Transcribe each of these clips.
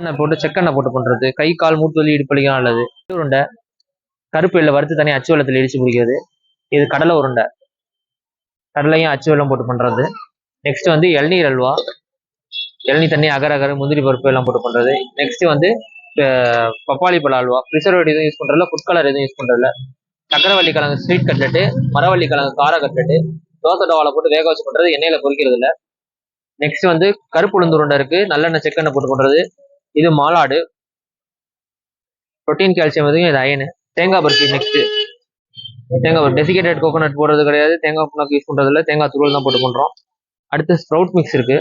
எண்ணெய் போட்டு செக்கெண்ணெய் போட்டு பண்றது. கை கால் மூட்டு வலி இடுப்பலிக்கும் நல்லது. உருண்டை. கருப்பு இல்லை வறுத்து தனியாக அச்சு வெள்ளத்தில் இடிச்சு பிடிக்கிறது இது கடலை உருண்டை. கடலையும் அச்சு வெள்ளம் போட்டு பண்றது. நெக்ஸ்ட் வந்து இளநீர் அல்வா. இளநீர் தண்ணி அகர அகர முந்திரி பருப்பு எல்லாம் போட்டு பண்றது. நெக்ஸ்ட் வந்து பப்பாளி பழ அல்வா. ப்ரிசர்வேட் எதுவும் யூஸ் பண்ணுறதில்ல ஃபுட் கலர் எதுவும் யூஸ் பண்ணுறதில்ல சக்கரவள்ளி கிழங்கு ஸ்வீட் கட்லெட்டு மரவள்ளி கிழங்கு கார கட்லெட்டு தோசை டவால போட்டு வேக வச்சு பண்ணுறது எண்ணெயில் பொறிக்கிறது இல்லை நெக்ஸ்ட் வந்து கருப்பு உளுந்து உருண்டை இருக்குது நல்லெண்ணெய் செக்கெண்ணெய் போட்டு பண்ணுறது இது மாலாடு. புரோட்டீன் கால்சியம் எதுவும் இது அயனு தேங்காய் பருத்தி நெக்ஸ்ட் தேங்காய் பருத்தி டெசிகேட்டட் கோகோனட் போடுறது கிடையாது. தேங்காய் புண்ணாக்கு யூஸ் பண்ணுறது இல்லை தேங்காய் துருவல் தான் போட்டு பண்றோம். அடுத்து ஸ்ப்ரவுட் மிக்ஸ் இருக்கு.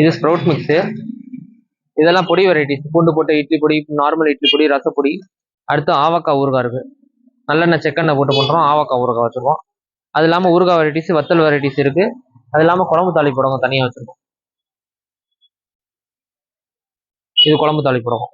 இது ஸ்ப்ரவுட் மிக்ஸு இதெல்லாம் பொடி வெரைட்டிஸ் பூண்டு போட்ட இட்லி பொடி நார்மல் இட்லி பொடி ரசப்பொடி அடுத்து ஆவக்காய் ஊறுகாய் இருக்கு. நல்லெண்ணெய் செக்கெண்ணெய் போட்டு பண்ணுறோம் ஆவக்காய் ஊறுகாய் வச்சுருக்கோம். அது இல்லாமல் ஊறுகாய் வெரைட்டிஸ் வத்தல் வெரைட்டிஸ் இருக்கு. அது இல்லாமல் குழம்பு தாலி புடகம் தனியாக வச்சுருக்கோம். இது குழம்பு தாளி புடகம்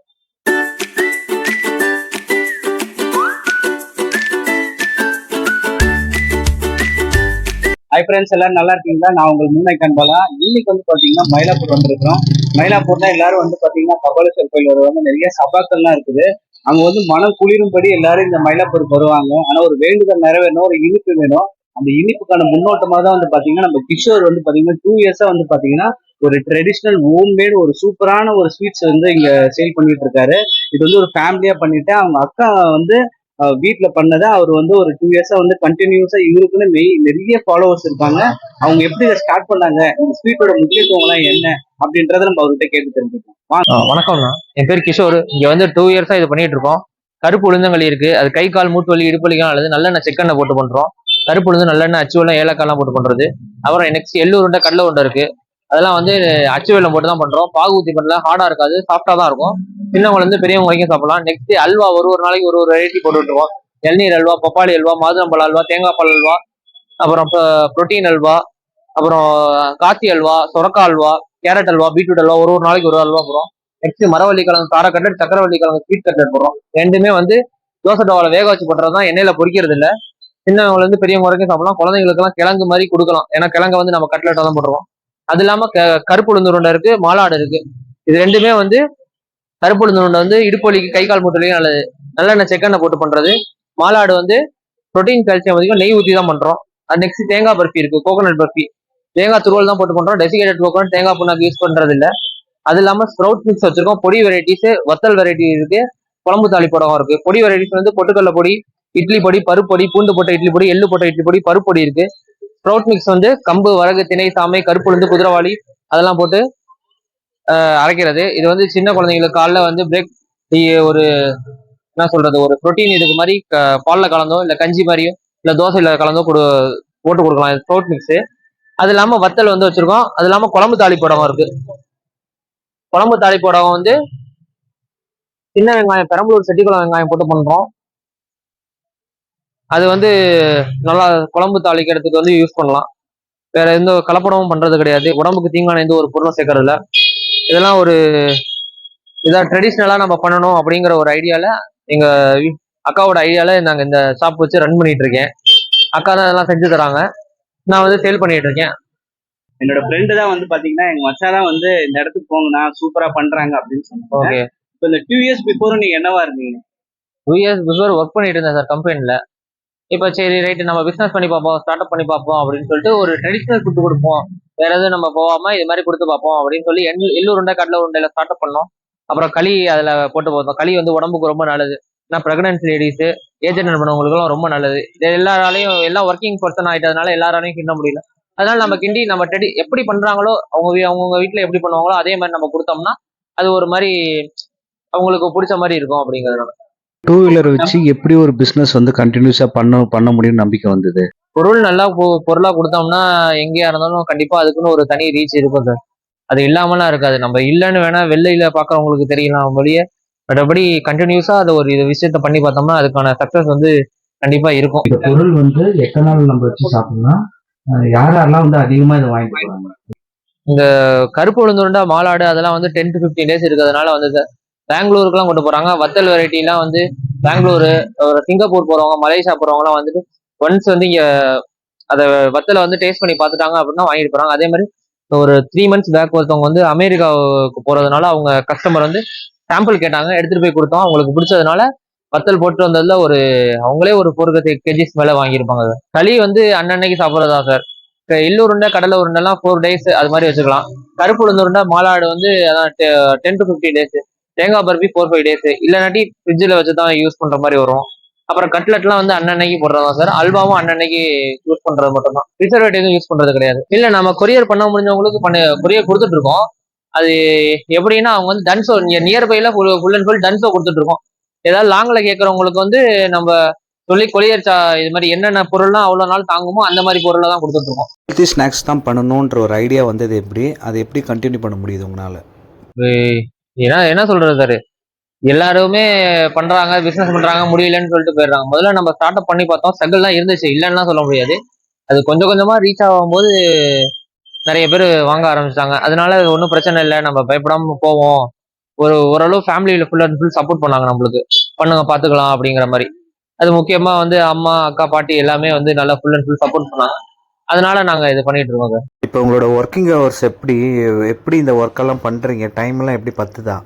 ஹை ஃப்ரெண்ட்ஸ் எல்லாரும் நல்லா இருக்கீங்களா? நான் உங்களுக்கு முன்னே கண்பாலா. இன்னைக்கு வந்து பார்த்தீங்கன்னா மயிலாப்பூர் வந்திருக்கிறோம். மயிலாப்பூர்னா எல்லாரும் வந்து பார்த்தீங்கன்னா கபாலேஸ்வர் கோயில் வருவாங்க நிறைய சபாக்கள்லாம் இருக்குது. அங்க வந்து மனம் குளிரும்படி எல்லாரும் இந்த மயிலாப்பூர் வருவாங்க. ஆனா ஒரு வேண்டுதல் நிறைவேறணும் ஒரு இனிப்பு வேணும். அந்த இனிப்புக்கான முன்னோட்டமாக தான் வந்து பாத்தீங்கன்னா நம்ம கிஷோர் வந்து பாத்தீங்கன்னா டூ இயர்ஸா வந்து பாத்தீங்கன்னா ஒரு ட்ரெடிஷ்னல் ஹோம்மேட் ஒரு சூப்பரான ஒரு ஸ்வீட்ஸ் வந்து இங்க சேல் பண்ணிட்டு இருக்காரு. இது வந்து ஒரு ஃபேமிலியா பண்ணிட்டு அவங்க அக்கா வந்து வீட்டுல பண்ணதை அவர் வந்து ஒரு டூ இயர்ஸா வந்து கண்டினியூஸா இவருக்குன்னு மெய் நிறைய ஃபாலோவர்ஸ் இருக்காங்க. அவங்க எப்படி இதை ஸ்டார்ட் பண்ணாங்க? இந்த ஸ்வீட்டோட முக்கியத்துவம் எல்லாம் என்ன? அப்படின்றத நம்ம அவர்கிட்ட கேட்டு தெரிஞ்சுக்கலாம். வணக்கம் வணக்கம்ண்ணா என் பேர் கிஷோர். இங்க வந்து டூ இயர்ஸா இது பண்ணிட்டு இருக்கோம். கருப்பு உளுந்தங்களி இருக்கு. அது கை கால் மூட்டு வலி இடுப்பலிக்கலாம் அல்லது நல்லெண்ணெய் செக்கெண்ணெய் போட்டு பண்றோம். கருப்பு உளுந்து நல்லெண்ணெய் அச்சுவெல்லாம் ஏலக்காய்லாம் போட்டு பண்றது. அப்புறம் நெக்ஸ்ட் எள்ளு உருண்டை கடலை உருண்டை இருக்கு. அதெல்லாம் வந்து அச்சு வெள்ளம் போட்டு தான் பண்றோம். பாகு ஊத்தி பண்ணல ஹார்டா இருக்காது சாஃப்டா தான் இருக்கும். சின்னவங்க இருந்து பெரியவங்க வரைக்கும் சாப்பிடலாம். நெக்ஸ்ட் அல்வா ஒரு ஒரு நாளைக்கு ஒரு ஒரு வெரைட்டி போட்டு விட்டுருவோம். இளநீர் அல்வா பப்பாளி அல்வா மாதுளம்பழ அல்வா தேங்காய் பால் அல்வா அப்புறம் புரோட்டீன் அல்வா அப்புறம் காத்தி அல்வா சொரக்கா அல்வா கேரட் அல்வா பீட்ரூட் அல்வா ஒரு ஒரு நாளைக்கு ஒரு அல்வா போடுறோம். நெக்ஸ்ட் மரவள்ளி கிழங்கு கார கட்லட் சக்கரவள்ளி கிழங்கு ஸ்வீட் கட்லட் போடுறோம். ரெண்டுமே வந்து தோசை டவாவில் வேக வச்சு பண்றது தான் எண்ணெயில பொரிக்கிறது இல்லை சின்னவங்க இருந்து பெரியவங்க வரைக்கும் சாப்பிடலாம். குழந்தைங்களுக்குலாம் கிழங்கு மாதிரி கொடுக்கலாம். ஏன்னா கிழங்க வந்து நம்ம கட்லெட்டா தான் போடுறோம் அது இல்லாம க- கருப்பு உளுந்து உருண்டை இருக்கு மாலாடு இருக்கு. இது ரெண்டுமே வந்து கருப்பு உளுந்து உருண்டை வந்து இடுப்பொலிக்கு கை கால் மூட்டுலையும் நல்லது. நல்லெண்ணெய் செக்கெண்ணெய் போட்டு பண்றது. மாலாடு வந்து ப்ரோட்டீன் கால்சியம் அதிகம் நெய் ஊற்றி தான் பண்றோம். அது நெக்ஸ்ட் தேங்காய் பர்ஃபி இருக்கு கோகோனட் பர்ஃபி தேங்காய் துருவல் தான் போட்டு பண்றோம். டெசிகேட்டட் கோகோனட் தேங்காய் புண்ணாக்கு யூஸ் பண்றது இல்ல அது இல்லாம ஸ்ப்ரவுட் மிக்ஸ் வச்சிருக்கோம். பொடி வெரைட்டிஸ் வத்தல் வெரைட்டி இருக்கு. குழம்பு தாளி படம் இருக்கு. பொடி வெரைட்டிஸ் வந்து பொட்டுக்கடல பொடி இட்லி பொடி பருப்பு பொடி பூண்டு போட்ட இட்லி பொடி எள்ளு போட்ட இட்லி பொடி பருப்பொடி இருக்கு. ப்ரௌட் மிக்ஸ் வந்து கம்பு வரகு திணை சாமை கருப்புழுந்து குதிரவாளி அதெல்லாம் போட்டு அரைக்கிறது. இது வந்து சின்ன குழந்தைங்களுக்கு காலைல வந்து பிரேக் ஒரு என்ன சொல்றது ஒரு புரோட்டீன் இதுக்கு மாதிரி பாலில் கலந்தோ இல்லை கஞ்சி மாதிரியோ இல்லை தோசையில் கலந்தோ கொடு போட்டு கொடுக்கலாம். இது ஸ்ப்ரவுட் மிக்ஸு அது இல்லாமல் வத்தல் வந்து வச்சுருக்கோம். அது இல்லாமல் குழம்பு தாளி புடகம் இருக்கு. குழம்பு தாளி புடகம் வந்து சின்ன வெங்காயம் பெரம்பலூர் செட்டிக்குளம் வெங்காயம் போட்டு பண்ணுறோம் அது வந்து நல்லா குழம்பு தாளிக்கிறதுக்கு வந்து யூஸ் பண்ணலாம். வேற எந்த கலப்படமும் பண்றது கிடையாது. உடம்புக்கு தீங்கான எந்த ஒரு பொருளும் சேர்க்கறது இல்ல இதெல்லாம் ஒரு இதா ட்ரெடிஷ்னலா நம்ம பண்ணணும் அப்படிங்கிற ஒரு ஐடியால எங்க வீ- அக்காவோட ஐடியால நாங்க இந்த ஷாப் வச்சு ரன் பண்ணிட்டு இருக்கேன். அக்கா தான் இதெல்லாம் செஞ்சு தராங்க. நான் வந்து சேல் பண்ணிட்டு இருக்கேன். என்னோட ஃப்ரெண்டு தான் வந்து பாத்தீங்கன்னா எங்க மச்சான் தான் வந்து இந்த இடத்துக்கு போங்கண்ணா சூப்பரா பண்றாங்க அப்படின்னு சொன்னாங்க. ஓகே இப்போ இந்த டூ இயர்ஸ் பிஃபோர் நீங்க என்னவா இருந்தீங்க? டூ இயர்ஸ் பிஃபோர் ஒர்க் பண்ணிட்டு இருந்தேன் சார் கம்பெனில இப்போ சரி ரைட்டு நம்ம பிஸ்னஸ் பண்ணி பார்ப்போம் ஸ்டார்ட் அப் பண்ணி பார்ப்போம் அப்படின்னு சொல்லிட்டு ஒரு ட்ரெடிஷ்னல் ஃபுட் கொடுப்போம். வேற எதுவும் நம்ம போகாம இது மாதிரி கொடுத்து பார்ப்போம் அப்படின்னு சொல்லி எல் எள்ளு உருண்டை கடலை உருண்டையில ஸ்டார்ட் அப் பண்ணோம். அப்புறம் களி அதில் போட்டு பார்த்தோம். களி வந்து உடம்புக்கு ரொம்ப நல்லது. ஏன்னா பிரெக்னன்சி லேடிஸு ஏஜென்ட் பண்ணவங்களுக்குலாம் ரொம்ப நல்லது. இது எல்லாராலையும் எல்லாம் ஒர்க்கிங் பர்சன் ஆகிட்டதுனால எல்லாராலையும் கிண்ட முடியல. அதனால நம்ம கிண்டி நம்ம டெடி எப்படி பண்றாங்களோ அவங்க வீ- அவங்கவுங்க வீட்டில் எப்படி பண்ணுவாங்களோ அதே மாதிரி நம்ம கொடுத்தோம்னா அது ஒரு மாதிரி அவங்களுக்கு பிடிச்ச மாதிரி இருக்கும் அப்படிங்கிறதுனால. டூ வீலர் வச்சு எப்படி ஒரு பிசினஸ் வந்து கண்டினியூஸா பண்ண பண்ண முடியும்னு நம்பிக்கை வந்தது? பொருள் நல்லா பொ- பொருளா கொடுத்தோம்னா எங்கேயா இருந்தாலும் கண்டிப்பா அதுக்குன்னு ஒரு தனி ரீச் இருக்கும் சார் அது இல்லாமலாம் இருக்காது. நம்ம இல்லைன்னு வேணா வெள்ளையில பாக்குறவங்களுக்கு தெரியலாம். வழியே மற்றபடி கண்டினியூஸா அதை ஒரு இது விஷயத்த பண்ணி பார்த்தோம்னா அதுக்கான சக்சஸ் வந்து கண்டிப்பா இருக்கும். இந்த பொருள் வந்து எத்தனை நாள் நம்ம வச்சு சாப்பிடலாம் யார் யாரெல்லாம் வந்து அதிகமா இதை வாங்கிட்டு போறாங்க கருப்பு உளுந்துருண்டா மாலாடு அதெல்லாம் வந்து டென் டு ஃபிஃப்டீன் டேஸ் இருக்கிறதுனால வந்து சார் பெங்களூருக்குலாம் கொண்டு போறாங்க. வத்தல் வெரைட்டிலாம் வந்து பெங்களூரு ஒரு சிங்கப்பூர் போறவங்க மலேசியா போறவங்கலாம் வந்துட்டு ஒன்ஸ் வந்து இங்க அதை வத்தலை வந்து டேஸ்ட் பண்ணி பார்த்துட்டாங்க அப்படின்னா வாங்கிட்டு போறாங்க. அதே மாதிரி ஒரு த்ரீ மந்த்ஸ் பேக் ஒருத்தவங்க வந்து அமெரிக்காவுக்கு போறதுனால அவங்க கஸ்டமர் வந்து சாம்பிள் கேட்டாங்க. எடுத்துட்டு போய் கொடுத்தோம். அவங்களுக்கு பிடிச்சதுனால வத்தல் போட்டு வந்ததுல ஒரு அவங்களே ஒரு ஃபோர் கேஜிஸ் மேல வாங்கியிருப்பாங்க சார். களி வந்து அன்னன்னைக்கு சாப்பிட்றதா சார். எள்ளு உருண்டை கடலை உருண்டைலாம் ஃபோர் டேஸ் அது மாதிரி வச்சுக்கலாம். கருப்பு உளுந்து உருண்டை மாலாடு வந்து அதான் டென் டு ஃபிஃப்டி டேஸ் தேங்காய் பருப்பி ஃபோர் ஃபைவ் டேஸ் இல்லைனாட்டி ஃப்ரிட்ஜில் வச்சு தான் யூஸ் பண்ற மாதிரி வரும். அப்புறம் கட்லெட்லாம் வந்து அன்னன்னைக்கு போடுறதா சார் அல்வாவும் அன்னன்னைக்கு யூஸ் பண்றது மட்டும் தான் ப்ரிசர்வேட்டிவ் எதுவும் யூஸ் பண்றது கிடையாது. இல்ல நம்ம கொரியர் பண்ண முடிஞ்சவங்களுக்கு பண்ண கொரியர் கொடுத்துட்டு இருக்கோம். அது எப்படின்னா அவங்க வந்து டன்சோ நியர்பைல ஃபுல் அண்ட் ஃபுல் டன்சோ கொடுத்துட்டு இருக்கோம். ஏதாவது லாங்ல கேட்கறவங்களுக்கு வந்து நம்ம சொல்லி கொரியர் சா இது மாதிரி என்னென்ன பொருள்லாம் அவ்வளோ நாள் தாங்குமோ அந்த மாதிரி பொருளை தான் கொடுத்துட்டு இருக்கோம். ஹெல்த்தி ஸ்நாக்ஸ் தான் பண்ணணுன்ற ஒரு ஐடியா வந்தது எப்படி? அதை எப்படி கண்டினியூ பண்ண முடியுது உங்களால்? ஏன்னா என்ன சொல்றது சார் எல்லாருமே பண்றாங்க பிசினஸ் பண்றாங்க முடியலன்னு சொல்லிட்டு போயிடுறாங்க. முதல்ல நம்ம ஸ்டார்ட் அப் பண்ணி பார்த்தோம் ஸ்ட்ரகிள் இருந்துச்சு இல்லைன்னா சொல்ல முடியாது. அது கொஞ்சம் கொஞ்சமா ரீச் ஆகும்போது நிறைய பேர் வாங்க ஆரம்பிச்சிட்டாங்க. அதனால ஒன்றும் பிரச்சனை இல்லை நம்ம பயப்படாம போவோம். ஒரு ஓரளவு ஃபேமிலியில ஃபுல் அண்ட் ஃபுல் சப்போர்ட் பண்ணாங்க நம்மளுக்கு. பண்ணுங்க பாத்துக்கலாம் அப்படிங்கிற மாதிரி. அது முக்கியமா வந்து அம்மா அக்கா பாட்டி எல்லாமே வந்து நல்லா ஃபுல் அண்ட் ஃபுல் சப்போர்ட் பண்ணாங்க. அதனால நாங்க இது பண்ணிட்டு இருக்கோம் சார் இப்போ உங்களோட ஒர்க்கிங் ஹவர்ஸ் எப்படி எப்படி இந்த ஒர்க்கெல்லாம் பண்ணுறீங்க டைம்லாம் எப்படி பத்துதா?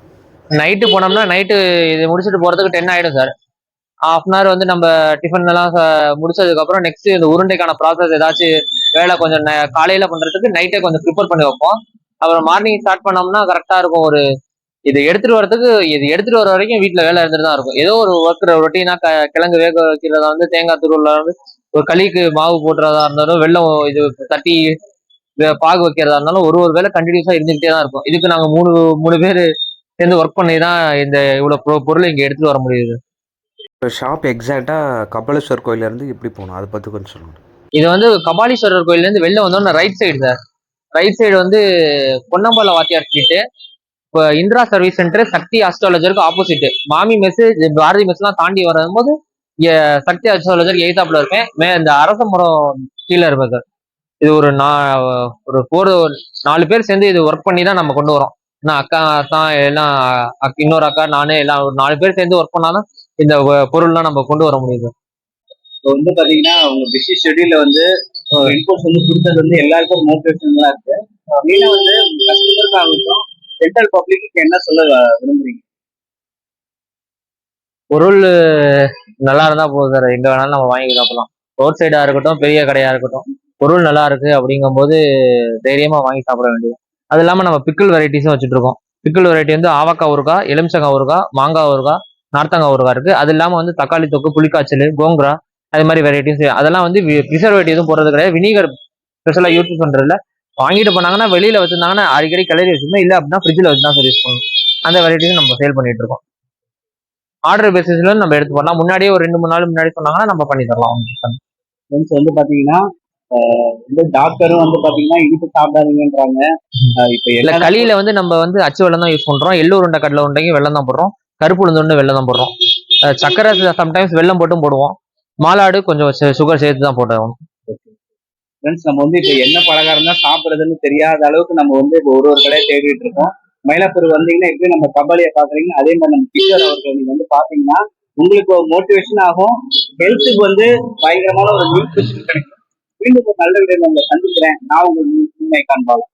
நைட்டு போனோம்னா நைட்டு இது முடிச்சுட்டு போறதுக்கு டென் ஆயிடும் சார் ஹாஃப் அன் ஹவர் வந்து நம்ம டிஃபன் எல்லாம் முடிச்சதுக்கு அப்புறம் நெக்ஸ்ட் இந்த உருண்டைக்கான ப்ராசஸ் ஏதாச்சும் வேலை கொஞ்சம் காலையில பண்றதுக்கு நைட்டே கொஞ்சம் ப்ரிப்பேர் பண்ணி வைப்போம். அப்புறம் மார்னிங் ஸ்டார்ட் பண்ணோம்னா கரெக்டா இருக்கும் ஒரு இது எடுத்துட்டு வரதுக்கு இது எடுத்துட்டு வர வரைக்கும் வீட்ல வேலை இருந்துட்டு தான் இருக்கும். ஏதோ ஒரு ஒர்க் ரொட்டீனா கிழங்கு வேக வைக்கிறதா வந்து தேங்காய் துருவில் வந்து ஒரு களிக்கு மாவு போடுறதா இருந்தாலும் வெள்ளம் இது தட்டி பாகு வைக்கிறதா இருந்தாலும் ஒரு ஒரு வேலை கண்டினியூஸா இருந்துகிட்டே தான் இருக்கும். இதுக்கு நாங்க மூணு மூணு பேர் சேர்ந்து ஒர்க் பண்ணி தான் இந்த இவ்வளவு பொருள் இங்க எடுத்துட்டு வர முடியுது. இப்போ ஷாப் எக்ஸாக்டாக கபாலேஸ்வர் கோயிலேருந்து எப்படி போகணும். அதை பற்றி கொஞ்சம் சொல்லுங்கள் இது வந்து கபாலீஸ்வரர் கோயில்ல இருந்து வெளில வந்தோம்னா right side sir. Right side வந்து பொன்னம்பல வாத்தியார் ஸ்ட்ரீட் இப்போ இந்திரா சர்வீஸ் சென்டர் சக்தி அஸ்ட்ராலஜருக்கு ஆப்போசிட் மாமி மெஸ் பாரதி மெஸ்லாம் தாண்டி வரும்போது இங்க சக்தி அஸ்ட்ராலஜர் எய்தாப்ல இருப்பேன் மே இந்த அரச மரம் கீழே இருப்பேன் சார். இது ஒரு நா ஒரு ஃபோர் நாலு பேர் சேர்ந்து இது ஒர்க் பண்ணி தான் நம்ம கொண்டு வரோம். நான் அக்கா தான் எல்லாம் இன்னொரு அக்கா நானே எல்லாம் ஒரு நாலு பேர் சேர்ந்து ஒர்க் பண்ணாதான் இந்த பொருள்லாம் நம்ம கொண்டு வர முடியுது இப்போ வந்து பாத்தீங்கன்னா உங்க பிஸி ஷெட்யூல்ல வந்து இன்புட்ஸ் வந்து கொடுத்தது வந்து எல்லாருக்கும் மோட்டிவேஷன் தான் இருக்கு. நீங்க வந்து கஸ்டமருக்கு ஆகட்டும் சென்ட்ரல் பப்ளிக்கு என்ன சொல்ல விரும்புறீங்க? பொருள் நல்லா இருந்தால் போதும் சார். எங்கே வேணாலும் நம்ம வாங்கி சாப்பிடலாம் ரோட் சைடாக இருக்கட்டும் பெரிய கடையாக இருக்கட்டும் பொருள் நல்லா இருக்கு அப்படிங்கும்போது தைரியமாக வாங்கி சாப்பிட வேண்டியது. அது இல்லாமல் நம்ம பிக்கிள் வெரைட்டிஸும் வச்சுட்டு இருக்கோம். பிக்கிள் வெரைட்டி வந்து ஆவக்காய் ஊறுகாய் எலுமிச்சங்காய் ஊறுகாய் மாங்காய் ஊறுகாய் நார்த்தங்காய் ஊறுகாய் இருக்குது அது இல்லாமல் வந்து தக்காளி தொக்கு புளிக்காய்ச்சல் கோங்குரா அது மாதிரி வெரைட்டிஸ் அதெல்லாம் வந்து ப்ரிசர்வேட்டிவ் எதுவும் போடுறது கிடையாது. வினிகர் ஸ்பெஷலாக யூஸ் பண்றதுல வாங்கிட்டு போனாங்கன்னா வெளியில் வச்சிருந்தாங்கன்னா அடிக்கடி கிளறி வச்சுருந்தோம் இல்லை அப்படின்னா ஃப்ரிட்ஜில் வச்சு தான் சார் யூஸ் பண்ணணும். அந்த வெரைட்டிஸும் நம்ம சேல் பண்ணிட்டு இருக்கோம். ஆர்டர் பேசிஸ்ல நம்ம எடுத்து பண்ணலாம். முன்னாடியே ஒரு ரெண்டு மூணு நாள் முன்னாடி சொன்னாங்கன்னா நம்ம பண்ணி தரலாம். ஃப்ரெண்ட்ஸ் வந்து பாத்தீங்கன்னா வந்து டாக்டரும் வந்து பாத்தீங்கன்னா இனிப்பு சாப்பிடாதீங்கன்றாங்க. இப்ப இல்ல எல்லா களியில வந்து நம்ம வந்து அச்சு வெள்ளம் தான் யூஸ் பண்றோம். எள்ளு உருண்டை கடலை உருண்டைக்கு வெள்ளம் தான் போடுறோம். கருப்பு உளுந்து வெள்ளம் தான் போடுறோம். சக்கரை சம்டைம்ஸ் வெள்ளம் போட்டும் போடுவோம். மாலாடு கொஞ்சம் சுகர் சேர்த்து தான் போடுவோம் ஃப்ரெண்ட்ஸ் நம்ம வந்து இப்ப என்ன பலகாரம் தான் சாப்பிடுறதுன்னு தெரியாத அளவுக்கு நம்ம வந்து இப்போ ஒரு ஒரு கடையை தேடிட்டு இருக்கோம். மயிலாப்பூர் வந்தீங்கன்னா எப்படி நம்ம கபாலியை பாக்குறீங்க அதே மாதிரி நம்ம கிஷோர் அவர்கள் நீங்க வந்து பாத்தீங்கன்னா உங்களுக்கு ஒரு மோட்டிவேஷன் ஆகும். ஹெல்த்துக்கு வந்து பயங்கரமான ஒரு நியூட்ரிஷன் கிடைக்கும். மீண்டும் ஒரு நல்ல விடையில உங்களை சந்திக்கிறேன். நான் உங்களுக்கு காண்பாளன்